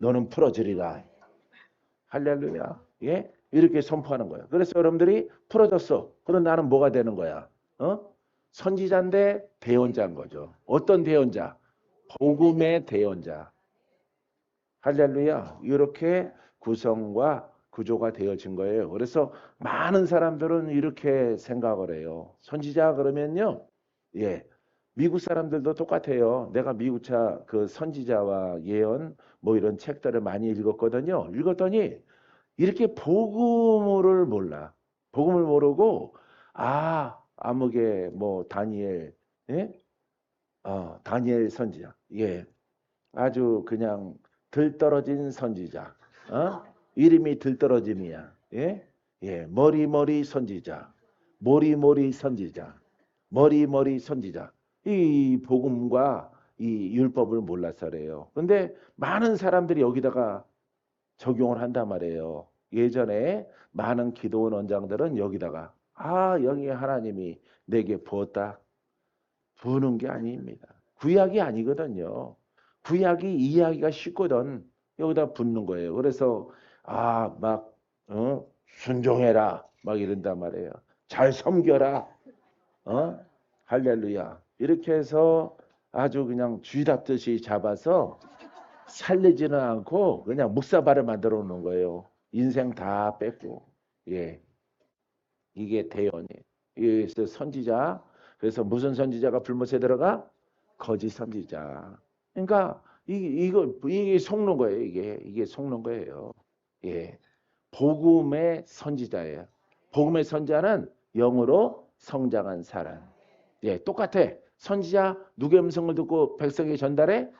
너는 풀어지리라. 할렐루야. 예? 이렇게 선포하는 거야. 그래서 여러분들이 풀어졌어. 그럼 나는 뭐가 되는 거야? 어? 선지자인데 대언자인 거죠. 어떤 대언자? 복음의 대언자. 할렐루야. 이렇게 구성과 구조가 되어진 거예요. 그래서 많은 사람들은 이렇게 생각을 해요. 선지자 그러면요. 예. 미국 사람들도 똑같아요. 내가 미국차 그 선지자와 예언 뭐 이런 책들을 많이 읽었거든요. 읽었더니 이렇게 복음을 몰라. 복음을 모르고 아 아무개 뭐 다니엘 예? 어, 다니엘 선지자. 예. 아주 그냥 들떨어진 선지자. 어? 이름이 들떨어짐이야. 예? 예. 머리 머리 선지자. 머리머리 선지자. 머리 머리 선지자. 이 복음과 이 율법을 몰라서래요. 근데 많은 사람들이 여기다가 적용을 한단 말이에요. 예전에 많은 기도원 원장들은 여기다가 아 영이 하나님이 내게 부었다. 부는 게 아닙니다. 구약이 아니거든요. 구약이 이해하기가 쉽거든. 여기다 붙는 거예요. 그래서 아막 어? 순종해라 막 이런단 말이에요. 잘 섬겨라. 어? 할렐루야. 이렇게 해서 아주 그냥 쥐잡듯이 잡아서 살리지는 않고 그냥 묵사발을 만들어 놓은 거예요. 인생 다 뺏고. 예. 이게 대연이. 그래서 선지자. 그래서 무슨 선지자가 불못에 들어가? 거짓 선지자. 그러니까 이 이거 이게 속는 거예요. 이게 이게 속는 거예요. 예. 복음의 선지자예요. 복음의 선자는 영으로 성장한 사람. 예, 똑같아. 선지자 누구의 음성을 듣고 백성에게 전달해?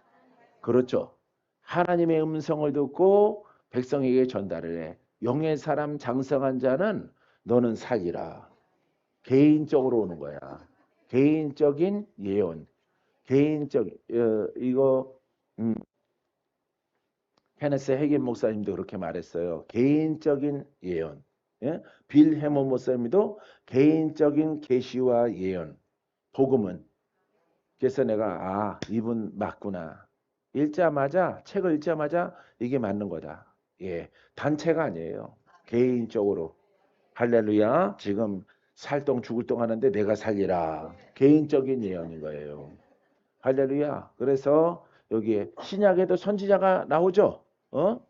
그렇죠. 하나님의 음성을 듣고 백성에게 전달을 해. 영의 사람 장성한 자는 너는 살리라. 개인적으로 오는 거야. 개인적인 예언. 개인적 어, 이거 음, 헤네스 해겐 목사님도 그렇게 말했어요. 개인적인 예언. 예? 빌 해모 목사님도 개인적인 계시와 예언. 복음은 그래서 내가 아 이분 맞구나. 읽자마자 책을 읽자마자 이게 맞는 거다. 예, 단체가 아니에요. 개인적으로 할렐루야. 지금 살동 죽을 동 하는데 내가 살리라. 개인적인 예언인 거예요. 할렐루야. 그래서 여기에 신약에도 선지자가 나오죠. 어?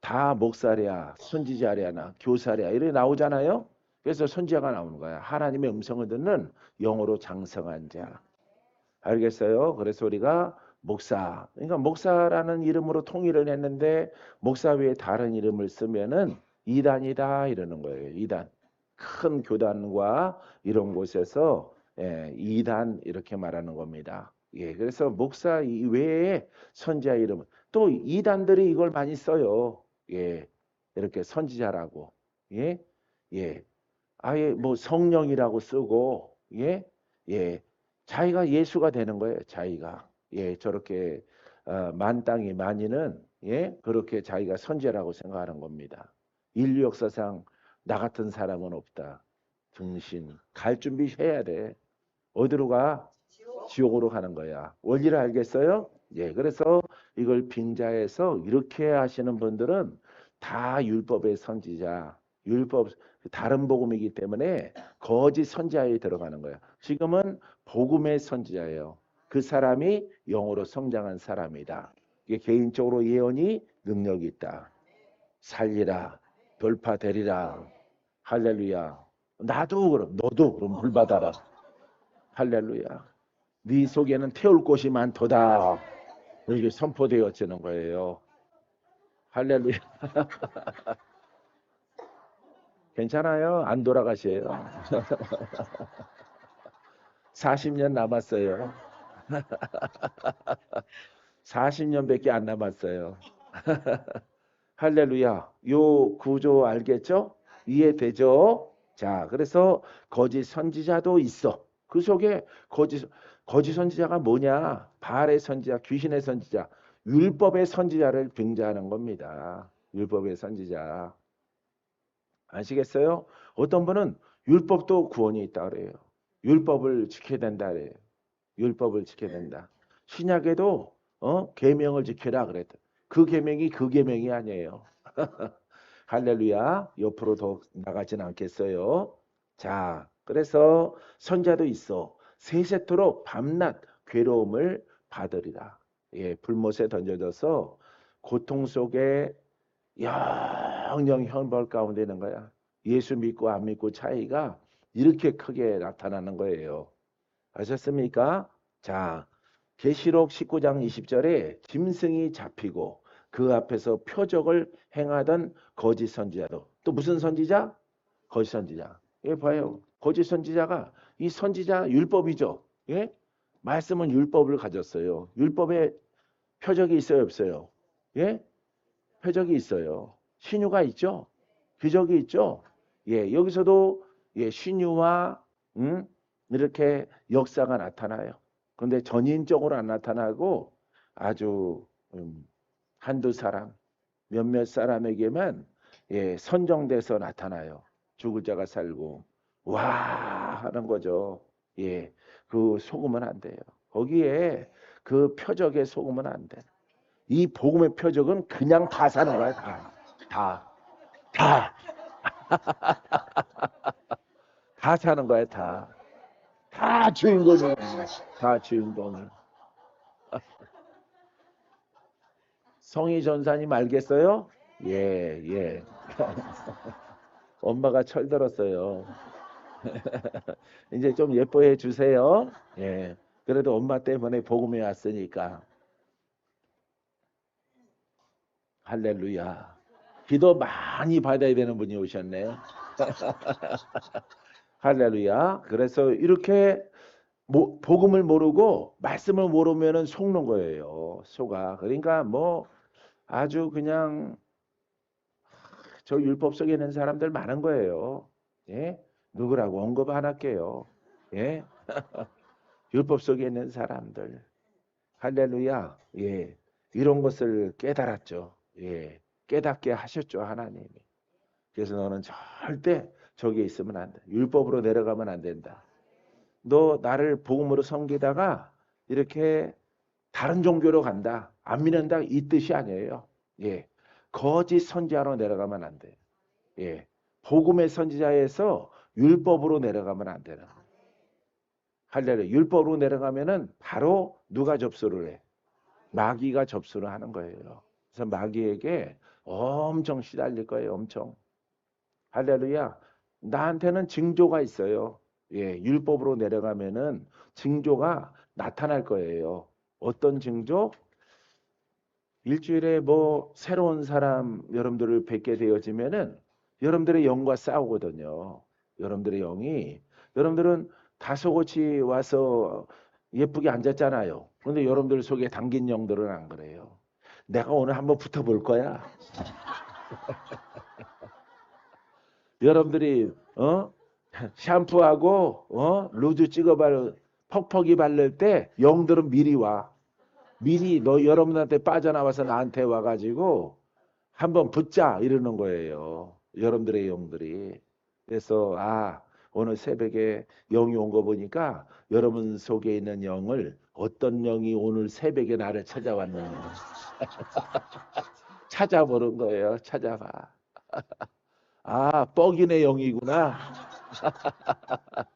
다 목사랴, 선지자랴나 교사랴 이렇게 나오잖아요. 그래서 선지자가 나오는 거야. 하나님의 음성을 듣는 영어로 장성한 자. 알겠어요? 그래서 우리가 목사. 그러니까 목사라는 이름으로 통일을 했는데 목사 외에 다른 이름을 쓰면은 이단이다 이러는 거예요. 이단. 큰 교단과 이런 곳에서 예, 이단 이렇게 말하는 겁니다. 예, 그래서 목사 외에 선지자 이름 또 이단들이 이걸 많이 써요. 예, 이렇게 선지자라고. 예, 예, 아예 뭐 성령이라고 쓰고 예, 예, 자기가 예수가 되는 거예요. 자기가 예, 저렇게 어, 만 땅이 많이는 예, 그렇게 자기가 선지자라고 생각하는 겁니다. 인류 역사상 나 같은 사람은 없다. 등신 갈 준비 해야 돼. 어디로 가? 지옥 으로 가는 거야. 원리를 알겠어요? 예, 그래서 이걸 빙자해서 이렇게 하시는 분들은 다 율법의 선지자, 율법 다른 복음이기 때문에 거짓 선지자에 들어가는 거야. 지금은 복음의 선지자예요. 그 사람이 영으로 성장한 사람이다. 이게 개인적으로 예언이 능력이 있다. 살리라, 돌파되리라. 할렐루야. 나도 그럼 너도 그럼 물 받아라. 할렐루야. 네 속에는 태울 곳이 많도다. 이렇게 선포되어지는 거예요. 할렐루야. 괜찮아요. 안 돌아가세요. 40년 남았어요. 40년밖에 안 남았어요. 할렐루야. 요 구조 알겠죠? 이해되죠? 자, 그래서 거짓 선지자도 있어. 그 속에 거짓 거짓 선지자가 뭐냐? 바알의 선지자, 귀신의 선지자, 율법의 선지자를 등장하는 겁니다. 율법의 선지자. 아시겠어요? 어떤 분은 율법도 구원이 있다 그래요. 율법을 지켜야 된다 그래요. 율법을 지켜야 된다. 신약에도 어 계명을 지켜라 그랬다. 그 계명이 그 계명이 아니에요. 할렐루야. 옆으로 더 나가진 않겠어요. 자, 그래서 선자도 있어. 세세토록 밤낮 괴로움을 받으리라. 예, 불못에 던져져서 고통 속에 영영 현벌 가운데 있는 거야. 예수 믿고 안 믿고 차이가 이렇게 크게 나타나는 거예요. 아셨습니까? 자, 계시록 19장 20절에 짐승이 잡히고 그 앞에서 표적을 행하던 거짓 선지자도 또 무슨 선지자? 거짓 선지자. 예, 봐요. 거짓 선지자가 이 선지자 율법이죠. 예? 말씀은 율법을 가졌어요. 율법에 표적이 있어요, 없어요? 예? 표적이 있어요. 신유가 있죠. 기적이 있죠. 예, 여기서도 예, 신유와 음, 이렇게 역사가 나타나요. 근데 전인적으로 안 나타나고 아주 음, 한두 사람, 몇몇 사람에게만 예, 선정돼서 나타나요. 죽을 자가 살고 와 하는 거죠. 예, 그 속으면 안 돼요. 거기에 그 표적에 속으면 안 돼. 이 복음의 표적은 그냥 다 사는 거야, 다. 다. 다. 다 사는 거야, 다. 다 주인공이. 다 주인공이. 성희 전사님 알겠어요? 예, 예. 엄마가 철들었어요. 이제 좀 예뻐해 주세요. 예. 그래도 엄마 때문에 복음에 왔으니까. 할렐루야. 기도 많이 받아야 되는 분이 오셨네. 할렐루야. 그래서 이렇게 모, 복음을 모르고 말씀을 모르면은 속는 거예요. 속아. 그러니까 뭐 아주 그냥 저 율법 속에 있는 사람들 많은 거예요. 예? 누구라고 언급 안 할게요. 예? 율법 속에 있는 사람들. 할렐루야. 예. 이런 것을 깨달았죠. 예. 깨닫게 하셨죠, 하나님이. 그래서 너는 절대 저기에 있으면 안 돼. 율법으로 내려가면 안 된다. 너 나를 복음으로 섬기다가 이렇게 다른 종교로 간다. 안 믿는다. 이 뜻이 아니에요. 예. 거짓 선지자로 내려가면 안 돼. 예. 복음의 선지자에서 율법으로 내려가면 안 되는. 할렐루야. 율법으로 내려가면은 바로 누가 접수를 해? 마귀가 접수를 하는 거예요. 그래서 마귀에게 엄청 시달릴 거예요. 엄청. 할렐루야. 나한테는 징조가 있어요. 예, 율법으로 내려가면은 징조가 나타날 거예요. 어떤 징조? 일주일에 뭐 새로운 사람 여러분들을 뵙게 되어지면은 여러분들의 영과 싸우거든요. 여러분들의 영이 여러분들은 다소곳이 와서 예쁘게 앉았잖아요. 그런데 여러분들 속에 담긴 영들은 안 그래요. 내가 오늘 한번 붙어볼 거야. 여러분들이 어 샴푸하고 어 루즈 찍어 바르 퍽퍽이 바를 때 영들은 미리 와. 미리 너 여러분한테 빠져나와서 나한테 와가지고 한번 붙자 이러는 거예요. 여러분들의 영들이. 그래서 아 오늘 새벽에 영이 온 거 보니까 여러분 속에 있는 영을 어떤 영이 오늘 새벽에 나를 찾아왔는가 찾아보는 거예요. 찾아봐. 아 뻑이네 영이구나.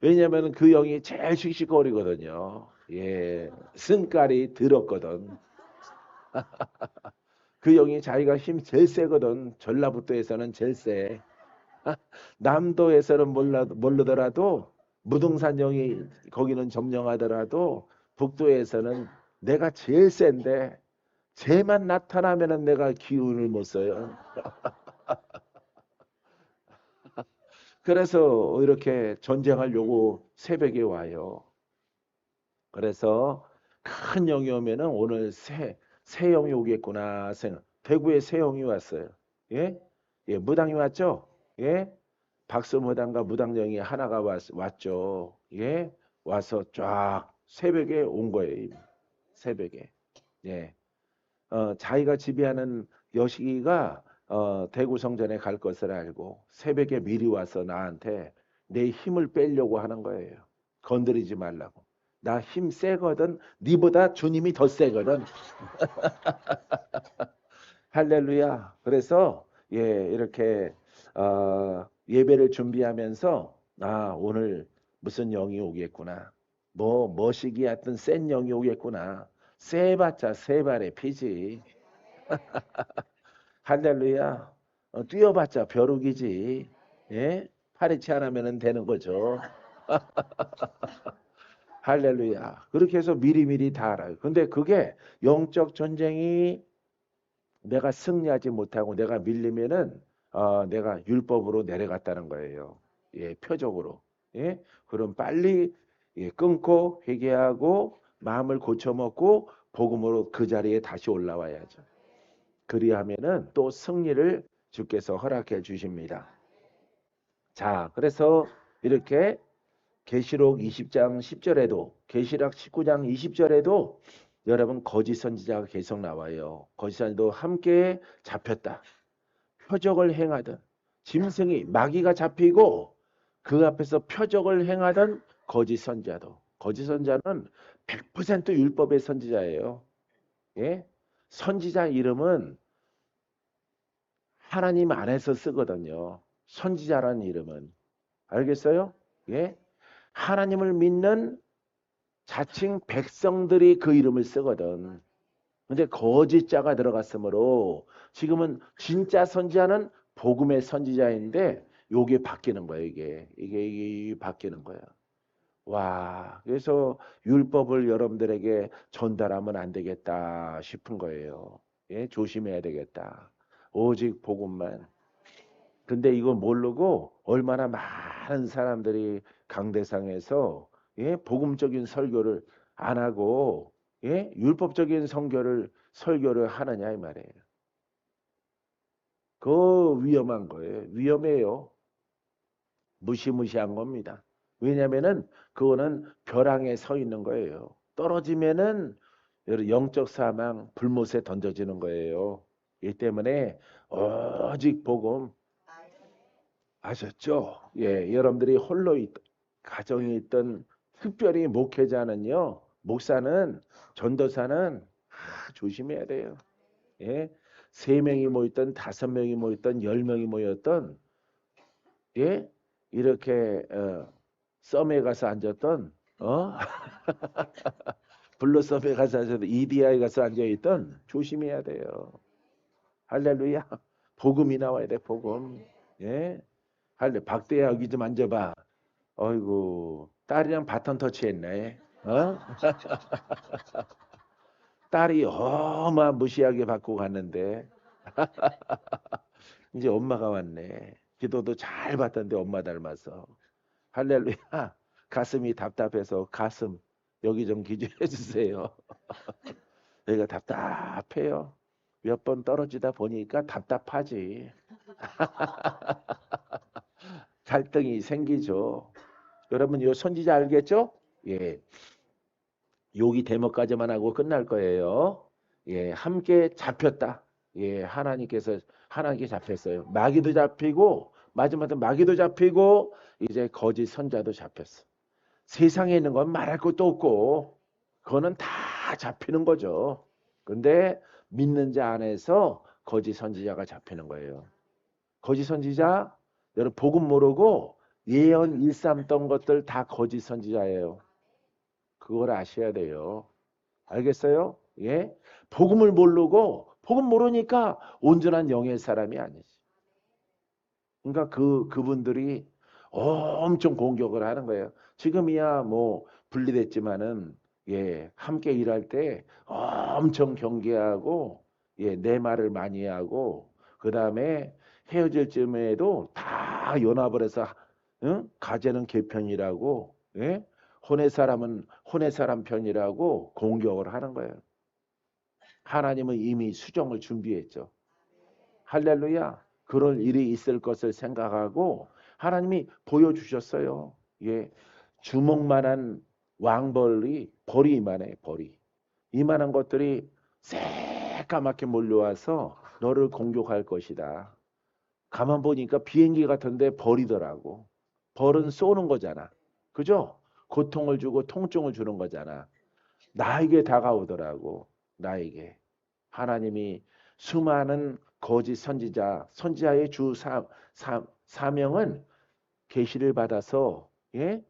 왜냐하면 그 영이 제일 씩씩거리거든요. 예, 승깔이 들었거든. 그 영이 자기가 힘 제일 세거든. 전라북도에서는 제일 세. 남도에서는 몰라, 모르더라도 무등산 영이 거기는 점령하더라도 북도에서는 내가 제일 센데 쟤만 나타나면은 내가 기운을 못 써요. 그래서 이렇게 전쟁하려고 새벽에 와요. 그래서 큰 영이 오면은 오늘 새, 새 영이 오겠구나 생각. 대구에 새 영이 왔어요. 예? 예, 무당이 왔죠? 예? 박수 무당과 무당령이 하나가 왔, 왔죠. 예? 와서 쫙 새벽에 온 거예요. 새벽에. 예. 어, 자기가 지배하는 여시기가 어, 대구 성전에 갈 것을 알고 새벽에 미리 와서 나한테 내 힘을 빼려고 하는 거예요. 건드리지 말라고. 나 힘 세거든. 니보다 주님이 더 세거든. 할렐루야. 그래서 예 이렇게 어, 예배를 준비하면서 아 오늘 무슨 영이 오겠구나. 뭐 머시기 같은 센 영이 오겠구나. 세봤자 세 발의 피지. 할렐루야. 어, 뛰어봤자 벼룩이지. 예? 파리치 안 하면 되는 거죠. 할렐루야. 그렇게 해서 미리미리 다 알아요. 근데 그게 영적 전쟁이 내가 승리하지 못하고 내가 밀리면은 어, 내가 율법으로 내려갔다는 거예요. 예, 표적으로. 예? 그럼 빨리 예, 끊고 회개하고 마음을 고쳐먹고 복음으로 그 자리에 다시 올라와야죠. 그리하면은 또 승리를 주께서 허락해 주십니다. 자, 그래서 이렇게 계시록 20장 10절에도 계시록 19장 20절에도 여러분 거짓 선지자가 계속 나와요. 거짓 선지도 함께 잡혔다. 표적을 행하던 짐승이 마귀가 잡히고 그 앞에서 표적을 행하던 거짓 선지자도 거짓 선지자는 100% 율법의 선지자예요. 예? 선지자 이름은 하나님 안에서 쓰거든요. 선지자라는 이름은 알겠어요? 예? 하나님을 믿는 자칭 백성들이 그 이름을 쓰거든. 근데 거짓자가 들어갔으므로 지금은 진짜 선지자는 복음의 선지자인데 요게 바뀌는 거예요, 이게. 이게, 이게 바뀌는 거야. 와, 그래서 율법을 여러분들에게 전달하면 안 되겠다 싶은 거예요. 예, 조심해야 되겠다. 오직 복음만. 근데 이거 모르고 얼마나 많은 사람들이 강대상에서 예, 복음적인 설교를 안 하고 예, 율법적인 성교를 설교를 하느냐 이 말이에요. 그 위험한 거예요. 위험해요. 무시무시한 겁니다. 왜냐면은 그거는 벼랑에 서 있는 거예요. 떨어지면은 영적 사망 불못에 던져지는 거예요. 이 때문에 오직 복음 아셨죠? 예, 여러분들이 홀로 있, 가정에 있던 특별히 목회자는요, 목사는 전도사는 아, 조심해야 돼요. 예, 세 명이 모였던 다섯 명이 모였던 열 명이 모였던 예, 이렇게 어, 썸에 가서 앉았던 어 블루 썸에 가서 앉았던 EDI 가서 앉아 있던 조심해야 돼요. 할렐루야. 복음이 나와야 돼, 복음. 예. 할래. 박대야, 여기 좀 앉아봐. 어이구, 딸이랑 바톤 터치했네. 어? 딸이 어마 무시하게 받고 갔는데. 이제 엄마가 왔네. 기도도 잘 받던데 엄마 닮아서. 할렐루야. 가슴이 답답해서 가슴 여기 좀 기준해 주세요. 여기가 답답해요. 몇 번 떨어지다 보니까 답답하지. 갈등이 생기죠. 여러분 이 선지자 알겠죠? 예. 여기 대목까지만 하고 끝날 거예요. 예, 함께 잡혔다. 예, 하나님께서 하나님께 잡혔어요. 마귀도 잡히고 마지막에 마귀도 잡히고 이제 거짓 선자도 잡혔어. 세상에 있는 건 말할 것도 없고 그거는 다 잡히는 거죠. 근데 믿는 자 안에서 거짓 선지자가 잡히는 거예요. 거짓 선지자 여러분 복음 모르고 예언 일삼던 것들 다 거짓 선지자예요. 그걸 아셔야 돼요. 알겠어요? 예? 복음을 모르고 복음 모르니까 온전한 영의 사람이 아니지. 그러니까 그 그분들이 엄청 공격을 하는 거예요. 지금이야 뭐 분리됐지만은 예, 함께 일할 때 엄청 경계하고 예, 내 말을 많이 하고 그 다음에 헤어질 쯤에도 다 연합을 해서 응? 가재는 개편이라고 예? 혼의 사람은 혼의 사람 편이라고 공격을 하는 거예요. 하나님은 이미 수정을 준비했죠. 할렐루야. 그럴 일이 있을 것을 생각하고 하나님이 보여주셨어요. 예. 주먹만한 왕벌이 벌이 이만해 벌이. 이만한 것들이 새까맣게 몰려와서 너를 공격할 것이다. 가만 보니까 비행기 같은데 벌이더라고. 벌은 쏘는 거잖아. 그죠? 고통을 주고 통증을 주는 거잖아. 나에게 다가오더라고. 나에게. 하나님이 수많은 거짓 선지자, 선지자의 주 사, 사, 사명은 계시를 받아서 예?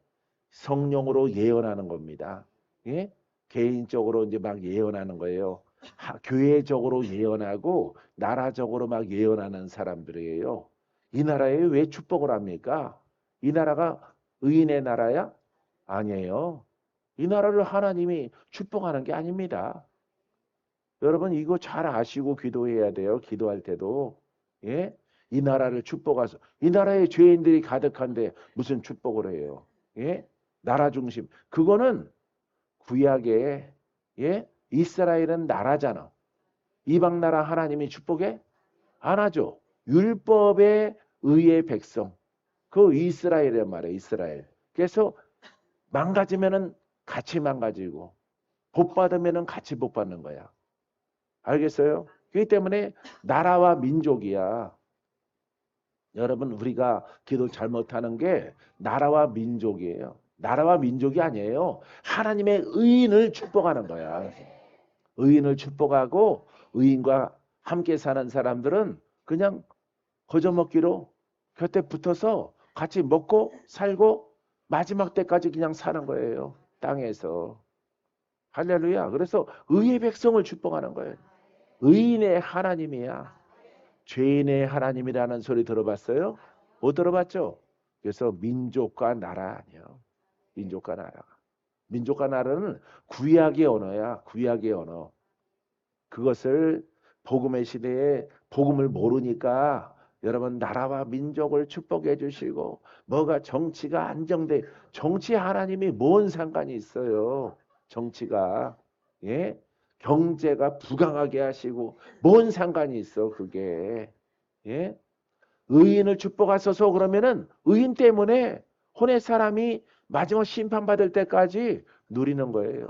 성령으로 예언하는 겁니다. 예? 개인적으로 이제 막 예언하는 거예요. 하, 교회적으로 예언하고 나라적으로 막 예언하는 사람들이에요. 이 나라에 왜 축복을 합니까? 이 나라가 의인의 나라야? 아니에요. 이 나라를 하나님이 축복하는 게 아닙니다. 여러분 이거 잘 아시고 기도해야 돼요. 기도할 때도. 예? 이 나라를 축복하서 이 나라에 죄인들이 가득한데 무슨 축복을 해요? 예? 나라 중심. 그거는 구약에 예? 이스라엘은 나라잖아. 이방 나라 하나님이 축복해? 안 하죠. 율법의 의의 백성. 그 이스라엘이란 말이에요. 이스라엘. 그래서 망가지면은 같이 망가지고 복 받으면은 같이 복 받는 거야. 알겠어요? 그렇기 때문에 나라와 민족이야. 여러분 우리가 기도 잘못하는 게 나라와 민족이에요. 나라와 민족이 아니에요. 하나님의 의인을 축복하는 거야. 의인을 축복하고 의인과 함께 사는 사람들은 그냥 거저먹기로 곁에 붙어서 같이 먹고 살고 마지막 때까지 그냥 사는 거예요. 땅에서. 할렐루야. 그래서 의의 백성을 축복하는 거예요. 의인의 하나님이야. 죄인의 하나님이라는 소리 들어봤어요? 못 들어봤죠? 그래서 민족과 나라 아니요. 민족과 나라가. 민족과 나라는 구약의 언어야. 구약의 언어. 그것을 복음의 시대에 복음을 모르니까 여러분 나라와 민족을 축복해 주시고 뭐가 정치가 안정돼 정치 하나님이 뭔 상관이 있어요. 정치가 예? 경제가 부강하게 하시고 뭔 상관이 있어 그게 예? 의인을 축복하소서 그러면은 의인 때문에 혼의 사람이 마지막 심판받을 때까지 누리는 거예요.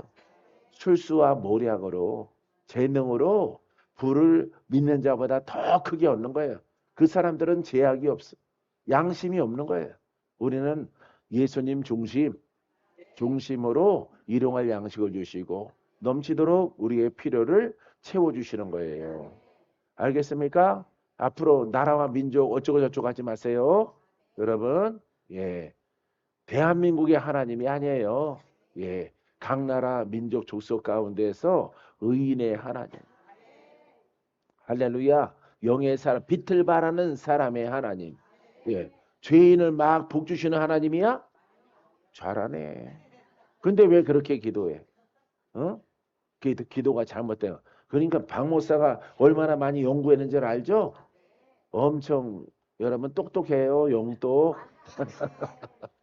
술수와 모략으로 재능으로 부를 믿는 자보다 더 크게 얻는 거예요. 그 사람들은 제약이 없어. 양심이 없는 거예요. 우리는 예수님 중심, 중심으로 일용할 양식을 주시고 넘치도록 우리의 필요를 채워주시는 거예요. 알겠습니까? 앞으로 나라와 민족 어쩌고 저쩌고 하지 마세요. 여러분, 예. 대한민국의 하나님이 아니에요. 예. 각 나라 민족 족속 가운데서 의인의 하나님. 할렐루야. 영의 사람, 빛을 바라는 사람의 하나님. 예. 죄인을 막 복 주시는 하나님이야? 잘하네. 근데 왜 그렇게 기도해? 어? 기도, 기도가 잘못돼요. 그러니까 박 목사가 얼마나 많이 연구했는 줄 알죠? 엄청 여러분 똑똑해요. 용똑.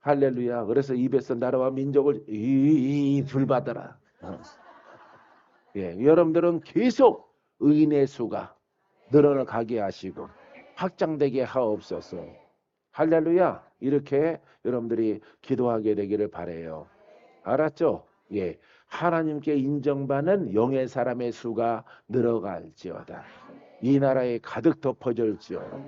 할렐루야. 그래서 입에서 나라와 민족을 이 불받아라. 어. 예, 여러분들은 계속 의인의 수가 늘어나가게 하시고 확장되게 하옵소서. 할렐루야. 이렇게 여러분들이 기도하게 되기를 바래요. 알았죠? 예. 하나님께 인정받는 영의 사람의 수가 늘어갈지어다. 이 나라에 가득 덮어질지어다.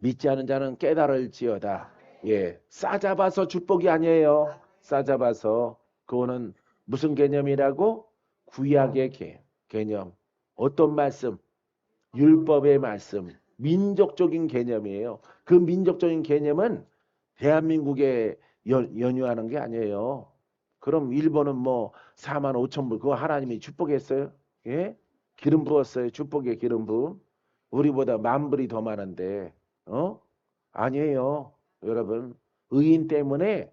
믿지 않은 자는 깨달을지어다. 예. 싸잡아서 축복이 아니에요. 싸잡아서 그거는 무슨 개념이라고? 구약의 개, 개념. 어떤 말씀? 율법의 말씀. 민족적인 개념이에요. 그 민족적인 개념은 대한민국에 연, 연유하는 게 아니에요. 그럼 일본은 뭐 4만 5천 불 그거 하나님이 축복했어요? 예? 기름 부었어요. 축복의 기름 부음. 우리보다 만 불이 더 많은데 어? 아니에요. 여러분 의인 때문에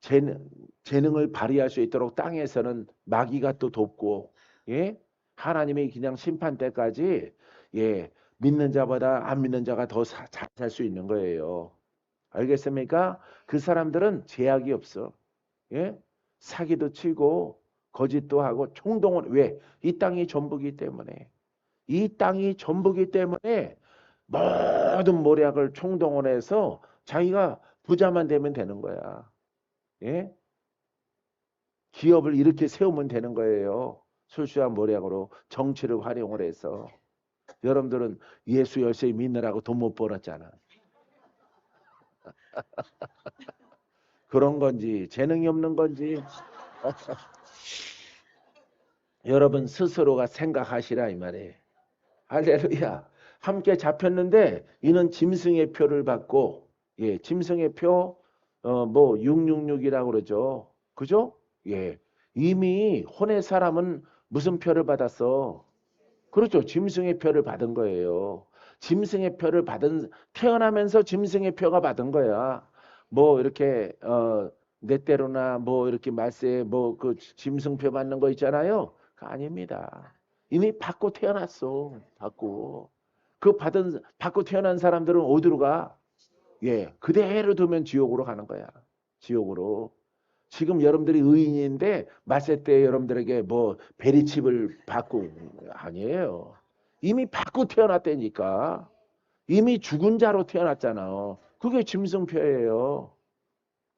재능, 재능 을 발휘할 수 있도록 땅에서는 마귀가 또 돕고 예? 하나님이 그냥 심판 때까지 예 믿는 자보다 안 믿는 자가 더 잘 살 수 있는 거예요. 알겠습니까? 그 사람들은 제약이 없어. 예? 사기도 치고 거짓도 하고 총동원 왜? 이 땅이 전부기 때문에 이 땅이 전부기 때문에 모든 모략을 총동원해서 자기가 부자만 되면 되는 거야. 예? 기업을 이렇게 세우면 되는 거예요. 술수한 모략으로 정치를 활용을 해서 여러분들은 예수 열심히 믿느라고 돈 못 벌었잖아. 그런 건지 재능이 없는 건지 여러분 스스로가 생각하시라 이 말이에요. 할렐루야. 함께 잡혔는데 이는 짐승의 표를 받고 예, 짐승의 표 어 뭐 666이라고 그러죠. 그죠? 예. 이미 혼의 사람은 무슨 표를 받았어? 그렇죠. 짐승의 표를 받은 거예요. 짐승의 표를 받은 태어나면서 짐승의 표가 받은 거야. 뭐 이렇게 어 내 때로나 뭐 이렇게 말세 뭐 그 짐승표 받는 거 있잖아요. 그 아닙니다. 이미 받고 태어났어. 받고 그 받은 받고 태어난 사람들은 어디로 가? 예, 그대로 두면 지옥으로 가는 거야. 지옥으로. 지금 여러분들이 의인인데 말세 때 여러분들에게 뭐 베리칩을 받고 아니에요. 이미 받고 태어났다니까. 이미 죽은 자로 태어났잖아. 그게 짐승표예요.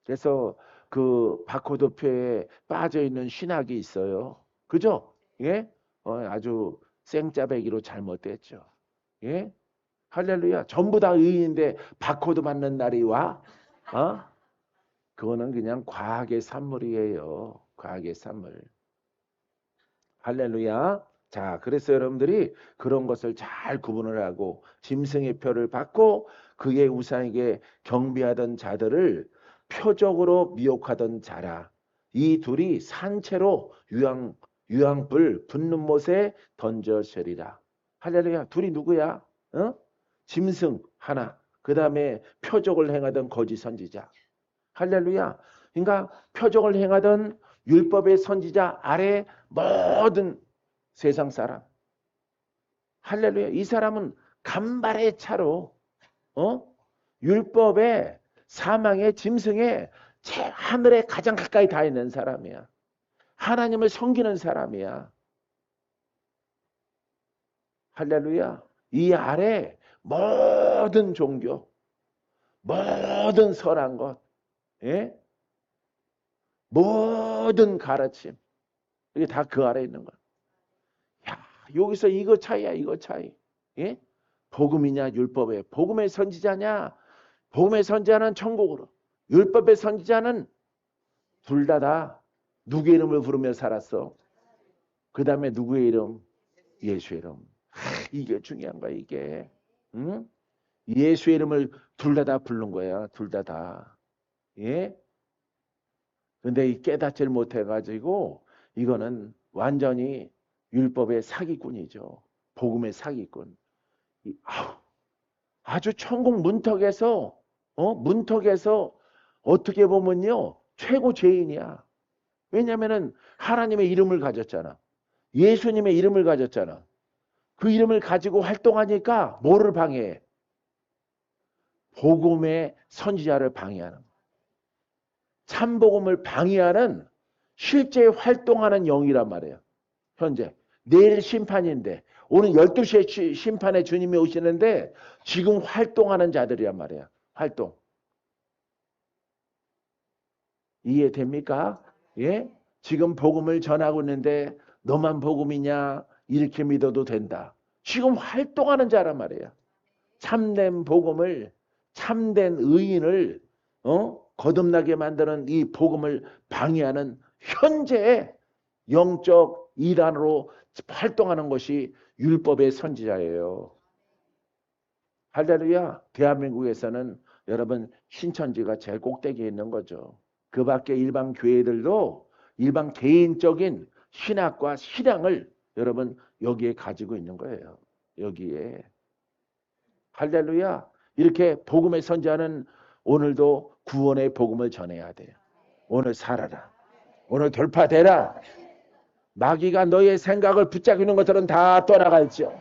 그래서 그 바코드표에 빠져 있는 신학이 있어요. 그죠? 예? 어, 아주 생짜배기로 잘못됐죠. 예? 할렐루야. 전부 다 의인인데 바코드 받는 날이 와? 어? 그거는 그냥 과학의 산물이에요. 과학의 산물. 할렐루야. 자, 그래서 여러분들이 그런 것을 잘 구분을 하고 짐승의 표를 받고 그의 우상에게 경비하던 자들을 표적으로 미혹하던 자라. 이 둘이 산채로 유황 유황불 붙는 못에 던져서리라. 할렐루야. 둘이 누구야? 어? 짐승 하나. 그 다음에 표적을 행하던 거짓 선지자. 할렐루야. 그러니까 표적을 행하던 율법의 선지자 아래 모든 세상 사람. 할렐루야. 이 사람은 간발의 차로 어? 율법의 사망의 짐승의 제 하늘에 가장 가까이 다 있는 사람이야. 하나님을 섬기는 사람이야. 할렐루야. 이 아래 모든 종교, 모든 선한 것, 예? 모든 가르침, 이게 다 그 아래 있는 거야. 야, 여기서 이거 차이야, 이거 차이. 예? 복음이냐, 율법에. 복음의 선지자냐, 복음의 선지자는 천국으로. 율법의 선지자는 둘 다다 누구의 이름을 부르며 살았어? 그 다음에 누구의 이름? 예수의 이름. 하, 이게 중요한 거야, 이게. 응? 예수의 이름을 둘 다 다 부른 거야, 둘 다 다. 예? 근데 이 깨닫지를 못해 가지고 이거는 완전히 율법의 사기꾼이죠. 복음의 사기꾼. 이, 아우, 아주 천국 문턱에서 어 문턱에서 어떻게 보면요 최고 죄인이야. 왜냐하면은 하나님의 이름을 가졌잖아. 예수님의 이름을 가졌잖아. 그 이름을 가지고 활동하니까 뭐를 방해해? 복음의 선지자를 방해하는 거야. 참복음을 방해하는 실제 활동하는 영이란 말이에요. 현재. 내일 심판인데 오늘 12시에 심판에 주님이 오시는데 지금 활동하는 자들이란 말이야. 활동. 이해됩니까? 예? 지금 복음을 전하고 있는데 너만 복음이냐? 이렇게 믿어도 된다. 지금 활동하는 자란 말이야. 참된 복음을 참된 의인을 어? 거듭나게 만드는 이 복음을 방해하는 현재 영적 이단으로 활동하는 것이 율법의 선지자예요. 할렐루야. 대한민국에서는 여러분 신천지가 제일 꼭대기에 있는 거죠. 그 밖에 일반 교회들도 일반 개인적인 신학과 신앙을 여러분 여기에 가지고 있는 거예요. 여기에. 할렐루야. 이렇게 복음의 선지자는 오늘도 구원의 복음을 전해야 돼요. 오늘 살아라. 오늘 돌파되라. 마귀가 너의 생각을 붙잡는 것들은 다 떠나갈지요.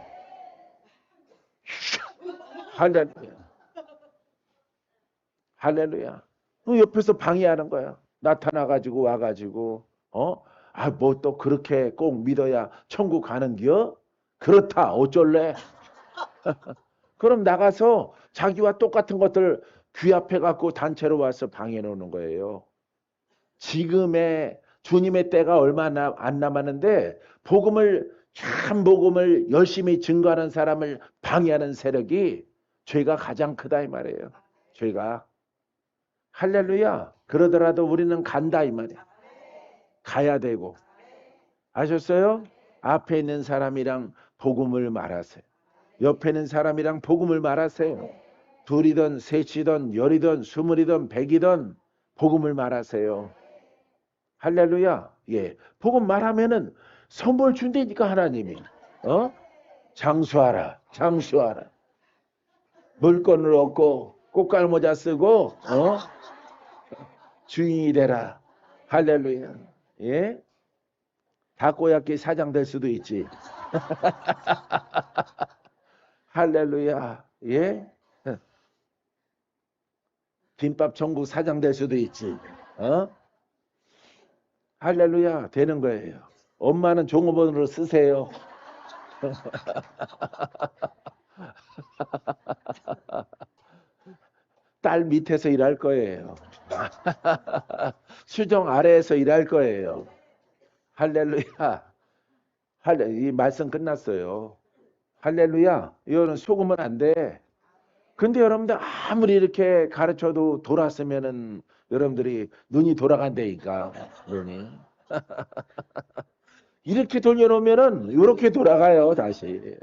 할렐루야. 할렐루야. 너 옆에서 방해하는 거야. 나타나가지고 와가지고 어? 아 뭐 또 그렇게 꼭 믿어야 천국 가는겨? 그렇다. 어쩔래? 그럼 나가서 자기와 똑같은 것들 귀합해 갖고 단체로 와서 방해 놓는 거예요. 지금의 주님의 때가 얼마 안 남았는데 복음을 참 복음을 열심히 증거하는 사람을 방해하는 세력이 죄가 가장 크다 이 말이에요. 죄가 할렐루야. 그러더라도 우리는 간다 이 말이야. 가야 되고. 아셨어요? 앞에 있는 사람이랑 복음을 말하세요. 옆에 있는 사람이랑 복음을 말하세요. 둘이든 셋이든 열이든 스물이든 백이든 복음을 말하세요. 할렐루야. 예. 복음 말하면은 선물 준다니까 하나님이. 어? 장수하라. 장수하라. 물건을 얻고 꽃갈 모자 쓰고 어? 주인이 되라. 할렐루야. 예? 닭고약기 사장 될 수도 있지. 할렐루야. 예? 김밥 천국 사장 될 수도 있지. 어? 할렐루야. 되는 거예요. 엄마는 종업원으로 쓰세요. 딸 밑에서 일할 거예요. 수정 아래에서 일할 거예요. 할렐루야. 할레 이 말씀 끝났어요. 할렐루야. 이거는 속으면 안 돼. 근데 여러분들 아무리 이렇게 가르쳐도 돌았으면은 여러분들이 눈이 돌아간다니까. 눈이. 이렇게 돌려놓으면은 이렇게 돌아가요, 다시.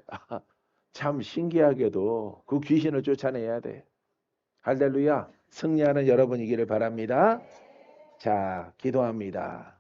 참 신기하게도 그 귀신을 쫓아내야 돼. 할렐루야. 승리하는 여러분이기를 바랍니다. 자, 기도합니다.